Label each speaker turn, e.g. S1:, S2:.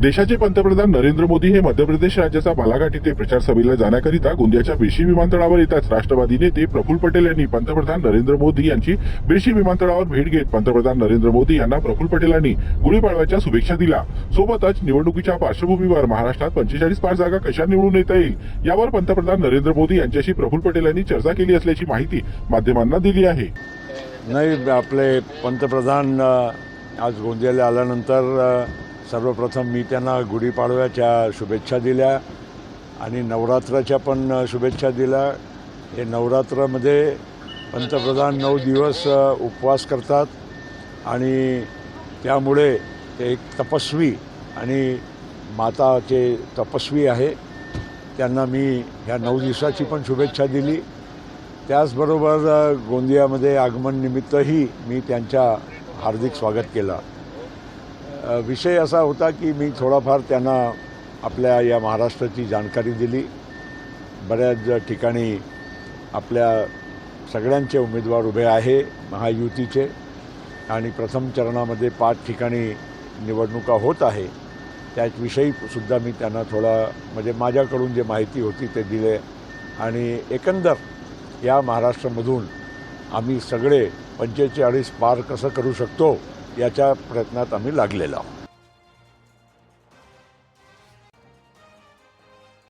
S1: देशाचे पंतप्रधान नरेंद्र मोदी हे मध्य प्रदेश राज्याचा बालाघाट येथे प्रचार सभेला जाण्याकरिता गोंदियाच्या बेशी विमानतळावर येताच राष्ट्रवादी नेते प्रफुल्ल पटेल यांनी पंतप्रधान नरेंद्र मोदी यांची बेशी विमानतळावर भेट घेत पंतप्रधान नरेंद्र मोदी यांना प्रफुल्ल पटेल यांनी गुढीपाडव्याच्या शुभेच्छा दिल्या. सोबतच निवडणुकीच्या पार्श्वभूमीवर महाराष्ट्रात पंचेचाळीस पाच जागा कशा निवडून येता येईल यावर पंतप्रधान नरेंद्र मोदी यांच्याशी प्रफुल्ल पटेल यांनी चर्चा केली असल्याची माहिती माध्यमांना दिली आहे.
S2: नाही आपले पंतप्रधान आज गोंदियाला आल्यानंतर सर्वप्रथम मी त्यांना गुढीपाडव्याच्या शुभेच्छा दिल्या आणि नवरात्राच्या पण शुभेच्छा दिल्या. हे नवरात्रामध्ये पंतप्रधान नऊ दिवस उपवास करतात आणि त्यामुळे ते एक तपस्वी आणि माताचे तपस्वी आहे. त्यांना मी ह्या नऊ दिवसाची पण शुभेच्छा दिली. त्याचबरोबर गोंदियामध्ये आगमननिमित्तही मी त्यांच्या हार्दिक स्वागत केलं. विषय असा होता की मी थोडाफार त्यांना आपल्या या महाराष्ट्राची जाणकारी दिली. बऱ्याच ठिकाणी आपल्या सगळ्यांचे उमेदवार उभे आहे महायुतीचे. आणि प्रथम चरणामध्ये पाच ठिकाणी निवडणुका होत आहे. त्याविषयी सुद्धा मी त्यांना थोडा म्हणजे माझ्याकडून जे माहिती होती ते दिले. आणि एकंदर या महाराष्ट्रामधून आम्ही सगळे पंचेचाळीस पार कसं करू शकतो याच्या प्रयत्नात आम्ही लागलेलो आहोत.